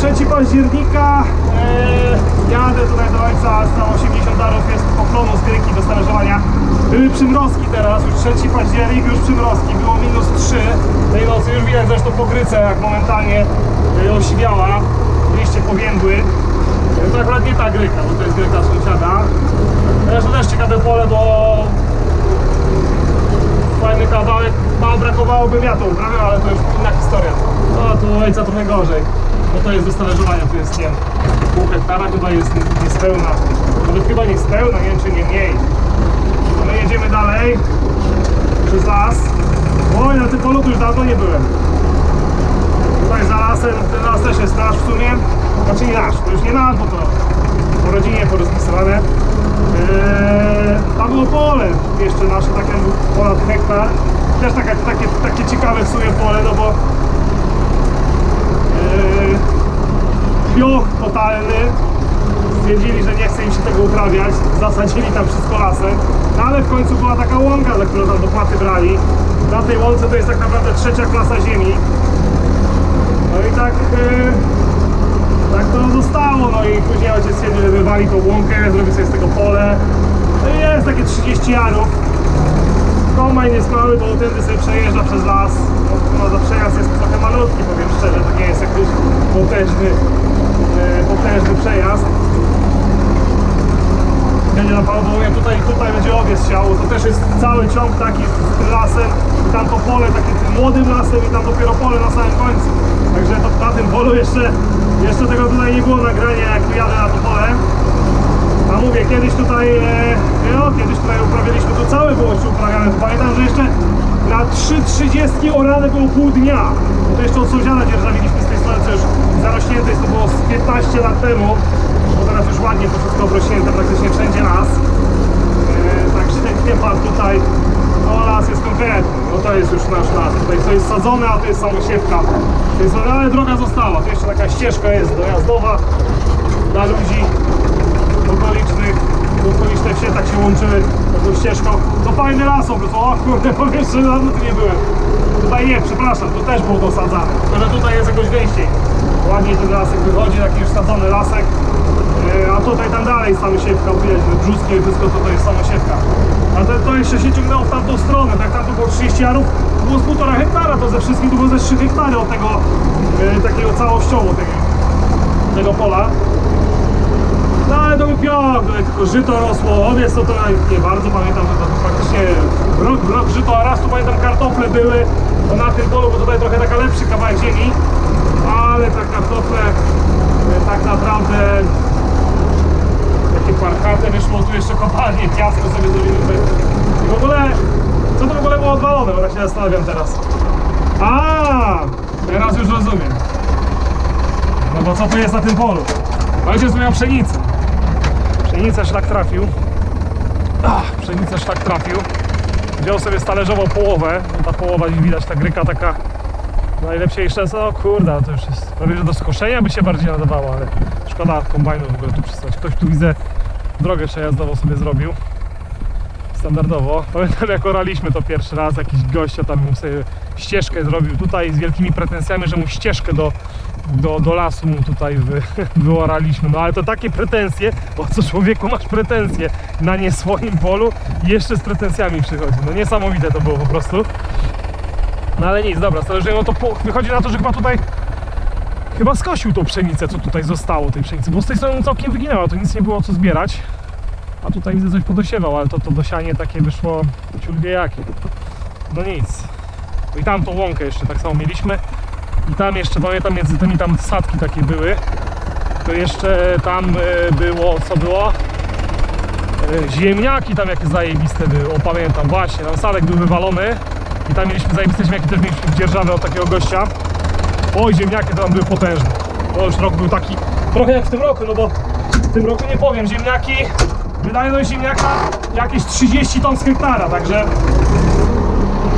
3 października. E, jadę tutaj do ojca, za 80 darów jest poklonu z Gryki do stależowania. Były przymrozki teraz, już 3 październik, już przymrozki, było minus 3 tej nocy, już widać zresztą po Gryce, jak momentalnie e, osiwiała, liście powiędły. E, To akurat nie ta Gryka, bo to jest Gryka sąsiada. Zresztą też ciekawe pole, bo fajny kawałek, mało brakowałoby prawda? Ale to już inna historia. No tu ojca trochę gorzej, bo to jest do stależowania, tu jest nie pół hektara chyba jest nie- niespełna. Nawet chyba niespełna, nie wiem czy nie mniej. A my jedziemy dalej przez las. Oj, na tym polu już dawno nie byłem. Tutaj za lasem, ten las też jest nasz w sumie. Znaczy nie nasz, to już nie nasz, bo to po rodzinie porozpisywane. Eee, tam było pole jeszcze nasze, takie ponad hektar. Też takie, takie, takie ciekawe w sumie pole, no bo eee, wioch totalny. Stwierdzili, że nie chce im się tego uprawiać, zasadzili tam wszystko lasem. No ale w końcu była taka łąka, za którą tam dopłaty brali. Na tej łące to jest tak naprawdę trzecia klasa ziemi. No i tak, e, tak to zostało, no i później ojciec stwierdził, że wywali tą łąkę, zrobi sobie z tego pole. No i jest takie 30 jarów. Kombajn jest mały, bo tędy sobie przejeżdża przez las. No, no przejazd jest trochę malutki, powiem szczerze, to nie jest jakiś potężny, potężny przejazd. Będzie na Pawłowie, tutaj, tutaj będzie owiec siał, to też jest cały ciąg taki z lasem i tam to pole takie młodym lasem i tam dopiero pole na samym końcu. Także to, na tym polu jeszcze, jeszcze tego tutaj nie było nagrania jak jadę na to pole. A mówię, kiedyś tutaj, e, no, kiedyś tutaj uprawialiśmy, to całe było jeszcze uprawiane, pamiętam, że jeszcze na 3.30 orane było pół dnia. To jeszcze od sąsiada dzierżawiliśmy z tej strony, co już zarośnięte jest, to było z 15 lat temu. Bo teraz już ładnie to wszystko obrośnięte, praktycznie wszędzie las. E, także nie pan tutaj, no las jest konkretny, no to jest już nasz las. Tutaj co jest sadzone, a to jest samosiewka. To jest, ale droga została, to jeszcze taka ścieżka jest dojazdowa dla ludzi okolicznych, okoliczne wsie tak się łączyły taką ścieżką. To fajny las obrót, o kurde, powiem że dawno tu nie byłem. Tutaj nie, przepraszam, to też było dosadzane, że tutaj jest jakoś gęściej. Ładnie ten lasek wychodzi, taki już sadzony lasek. Yy, A tutaj tam dalej jest samosiewka, widać, że brzuskie i wszystko to jest samosiewka. A to, to jeszcze się ciągnęło w tamtą stronę, tak tam to było 30 jarów, było z półtora hektara, to ze wszystkim to było ze 3 hektary od tego yy, takiego całościowo tego, tego pola. No ale to był tutaj tylko żyto rosło, owiec to, to nie bardzo pamiętam, że to praktycznie rok, rok żyto, a raz tu pamiętam kartofle były, na tym polu, bo tutaj trochę taka lepszy kawałek ziemi, ale te kartofle e, tak naprawdę takie parkate wyszło, tu jeszcze kopalnie, piasku sobie zrobili tutaj. I w ogóle, co to w ogóle było odwalone, bo tak się zastanawiam teraz. A, teraz już rozumiem. No bo co to jest na tym polu? Ojciec miał pszenicę. Pszenicę szlak trafił. Ach, pszenicę szlak trafił. Wziął sobie stależową połowę. No ta połowa widać, ta gryka taka najlepsiej jeszcze. O kurde, to już jest prawie że do skoszenia by się bardziej nadawało, ale szkoda kombajnu w ogóle tu przystać. Ktoś tu widzę drogę przejazdową sobie zrobił. Standardowo. Pamiętam jak oraliśmy to pierwszy raz, jakiś gościa tam mu sobie ścieżkę zrobił tutaj z wielkimi pretensjami, że mu ścieżkę do, do, do lasu mu tutaj wy, wyoraliśmy. No ale to takie pretensje, o co człowieku masz pretensje na nie swoim polu jeszcze z pretensjami przychodzi. No niesamowite to było po prostu. No ale nic, dobra, stależy, no to po, wychodzi na to, że chyba tutaj chyba skosił tą pszenicę, co tutaj zostało tej pszenicy, bo z tej strony całkiem wyginęła, to nic nie było co zbierać. A tutaj widzę coś podosiewał, ale to, to dosianie takie wyszło ciul jakie. No nic. No I tam tą łąkę jeszcze tak samo mieliśmy. I tam jeszcze, pamiętam, między tymi tam sadki takie były. To jeszcze tam e, było, co było? E, Ziemniaki tam jakie zajebiste były, o pamiętam, właśnie, tam sadek był wywalony. I tam mieliśmy zajebiste ziemniaki, też mieliśmy dzierżawę od takiego gościa. Oj, ziemniaki tam były potężne. To już rok był taki, trochę jak w tym roku, no bo w tym roku nie powiem, ziemniaki, wydajność ziemniaka jakieś 30 ton z hektara, także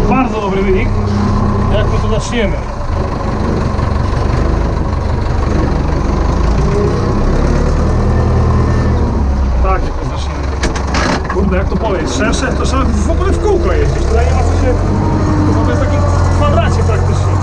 bardzo dobry wynik. Jak my to zaczniemy? Tak, jak to zaczniemy. Kurde, jak to jest szersze, to trzeba w ogóle w kółko jeździć. Tutaj nie ma co się... To jest w takim kwadracie praktycznie.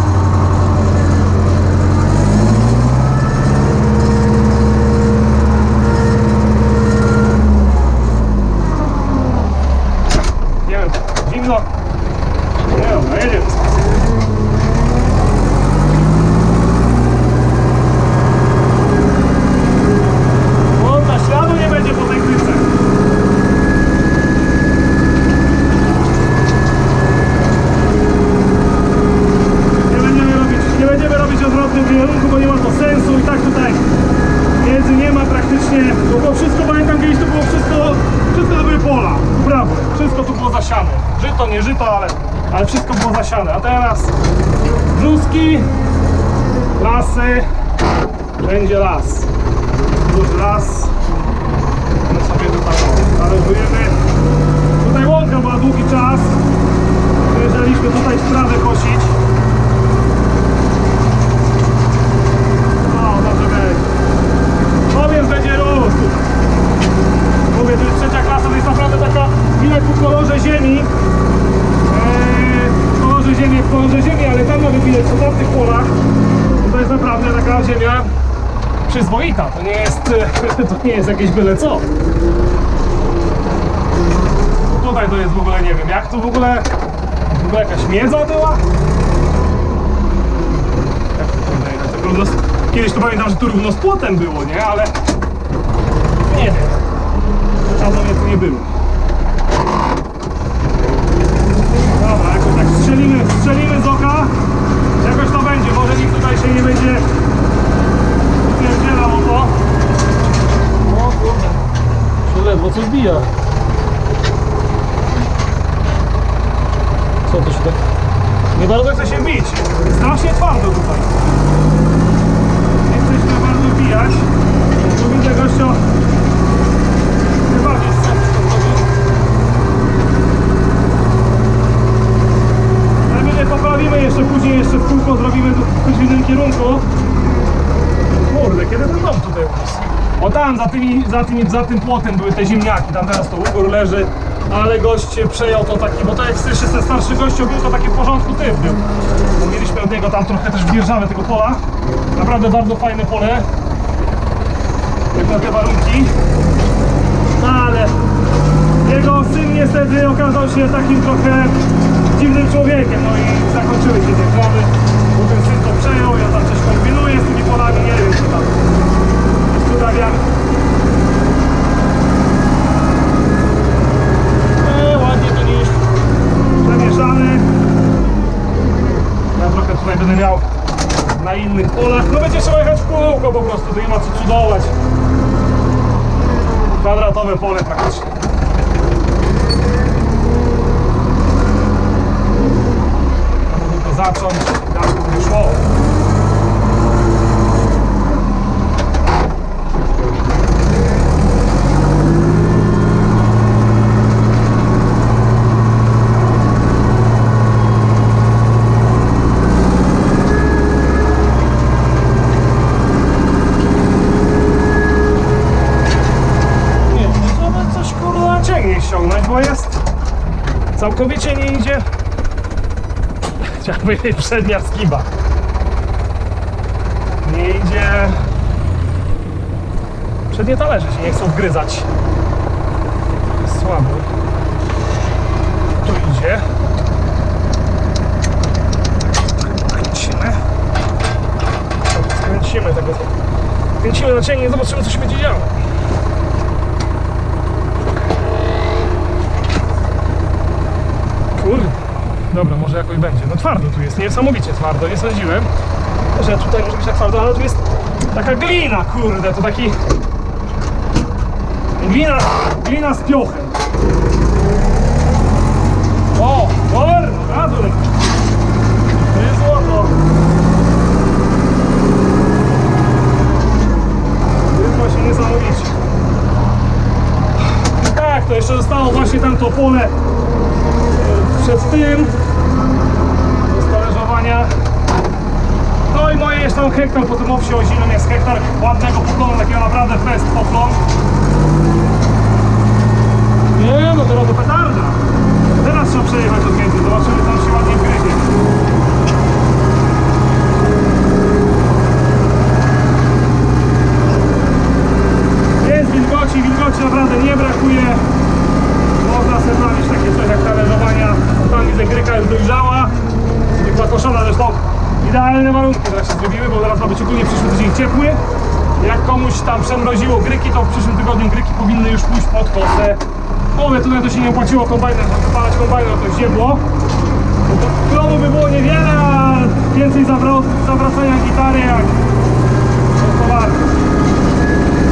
Kierunku, bo nie ma to sensu i tak tutaj wiedzy nie ma praktycznie, bo to wszystko, pamiętam kiedyś to było wszystko, wszystko to były pola, uprawy, wszystko tu było zasiane. Żyto, nie żyto, ale, ale wszystko było zasiane, a teraz brzuski, lasy, wszędzie las, duży las, my sobie tutaj należujemy. Tutaj łąka była długi czas, przyjeżdżaliśmy tutaj sprawę kosić. No, dobrze będzie. No więc będzie rósł tutaj. Mówię, to jest trzecia klasa, to jest naprawdę taka, widać po kolorze ziemi. Eee, w kolorze ziemi, w kolorze ziemi, ale tam nawet widać, po tamtych polach, to jest naprawdę taka ziemia przyzwoita. To nie jest, to nie jest jakieś byle co. Tutaj to jest w ogóle, nie wiem, jak tu w ogóle, w ogóle jakaś miedza była? To. Kiedyś to pamiętam, że tu równo z płotem było, nie? Ale nie wiem. Dawno mnie tu nie było. Dobra, jakoś tak strzelimy, strzelimy z oka. Jakoś to będzie, może nikt tutaj się nie będzie upierdzielał o to. O kurde, się ledwo coś bija. Co to się tak... Nie bardzo chce się bić. Strasznie twardo tutaj. Nie chce się bardzo bijać. Tu widzę gościa... Chyba. Najwyżej poprawimy jeszcze później, jeszcze w kółko zrobimy tu w innym kierunku. Kurde, kiedy ten dom tutaj urósł? O tam, za, tymi, za, tymi, za tym płotem były te ziemniaki, tam teraz to ugór leży, ale gość przejął to taki, bo to jak jeszcze ten starszy gościu był, to taki w porządku typ był. Mieliśmy od niego tam trochę też wjeżdżamy tego pola. Naprawdę bardzo fajne pole. Jak na te warunki. Ale jego syn niestety okazał się takim trochę dziwnym człowiekiem, no i zakończyły się te prawy, bo ten syn to przejął, ja tam coś kombinuję z tymi polami, nie wiem co tam sprawia. E, ładnie to gdzieś przemieszane. Ja trochę tutaj będę miał polach, no będzie trzeba jechać w kółko po prostu, to nie ma co cudować. Kwadratowe pole praktycznie. Trzeba tylko zacząć, jak to będzie szło. Nie, trzeba coś kurwa na ciągnie ściągnąć, bo jest całkowicie nie idzie. Chciałem powiedzieć przednia skiba. Nie idzie. Przednie talerze się nie chcą wgryzać. Jest słabo. Tu idzie. Kręcimy. Skręcimy tego. Kręcimy na cienie, zobaczymy co się będzie działo. Kurde. Dobra, może jakoś będzie. No twardo tu jest, niesamowicie twardo, nie sądziłem, że tutaj może być tak twardo, ale tu jest taka glina, kurde, to taki... Glina, glina z piochem. O, od razu. To jest złoto. To jest właśnie niesamowicie. Tak, to jeszcze zostało właśnie tam to pole e, przed tym do stależowania. No i moje jest tam hektar po tym owsie ozimym jest hektar ładnego poklonu, takiego naprawdę fest poklon. Nie no, teraz to petarda. Teraz trzeba przejechać od między, zobaczymy co tam się ładnie gryzie. Jest wilgoci, wilgoci naprawdę nie brakuje. Można sobie znaleźć takie coś jak talerzowania. Tam widzę gryka już dojrzała. Jest zakoszona zresztą. Idealne warunki teraz się zrobiły, bo zaraz ma być ogólnie przyszły tydzień ciepły. Jak komuś tam przemroziło gryki, to w przyszłym tygodniu gryki powinny już pójść pod kosę. Mówię, tutaj to się nie opłaciło kombajnem, żeby wypalać kombajnem, to ziemło. Plonu by było niewiele, a więcej zawracania gitary jak to warto.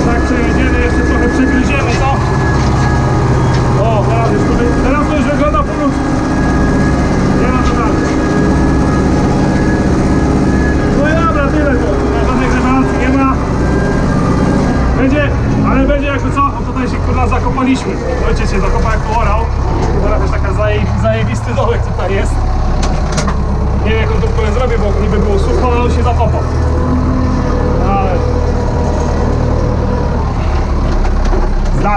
Tak przejedziemy, jeszcze trochę przegryziemy, co? O, teraz, już to, wy- teraz to już wygląda po ludzku. Nie ma to rady. No i dobra, tyle to. Tutaj Żadnej rewelacji nie ma. Będzie, ale będzie jakby co, bo tutaj się kurwa zakopaliśmy. Ojciec się zakopał jak tu orał. Teraz też taka zaje, zajebisty dołek tutaj jest. Nie wiem jak on to w ogóle zrobi, bo niby było sucho, ale on się zakopał. Ale...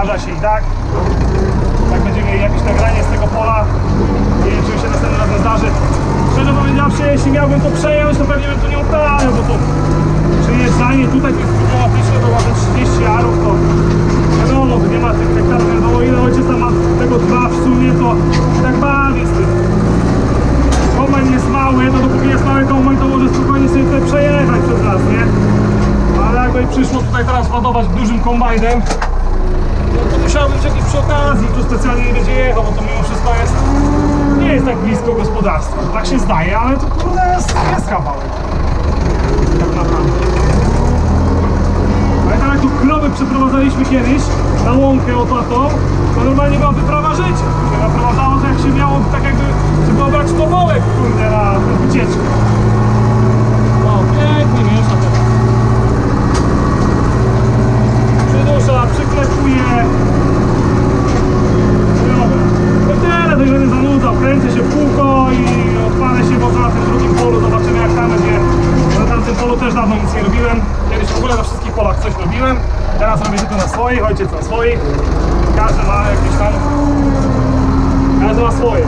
Zdarza się i tak. Jak będziemy mieli jakieś nagranie z tego pola, nie wiem czy mi się następnym razem zdarzy. Szczerze powiedziawszy, jeśli miałbym to przejąć, to pewnie bym tu nie uprawiał, bo to przyjeżdżanie tutaj to jest problematyczne, to ma te 30 arów, to wiadomo, to nie ma tych hektarów, wiadomo ile ojciec tam ma tego dwa w sumie, to tak bawię z tym. Kombajn jest mały, to dopóki jest mały kombajn, to może spokojnie sobie tutaj przejechać przez las, nie? Ale jakby przyszło tutaj teraz ładować dużym kombajnem, to być jakiś przy okazji, tu specjalnie nie będzie jechał, bo to mimo wszystko jest, nie jest tak blisko gospodarstwa, tak się zdaje, ale to kurde jest, jest kawałek. Tak. Pamiętam jak tu krowy przeprowadzaliśmy kiedyś na łąkę otwartą, to normalnie była wyprawa życia. Się naprowadzało, że jak się miało tak jakby, żeby obrać tobołek kurde na tę wycieczkę. No, pięknie miesza Przydusza, przyklepuje. Dobra. To tyle, już będę zanudzał. Kręcę się kółko i odpalę się może na tym drugim polu. Zobaczymy jak tam będzie. Na tamtym polu też dawno nic nie robiłem. Kiedyś w ogóle na wszystkich polach coś robiłem. Teraz robię tylko na swoich, ojciec na swoich. Każdy ma jakieś tam... Każdy ma swoje.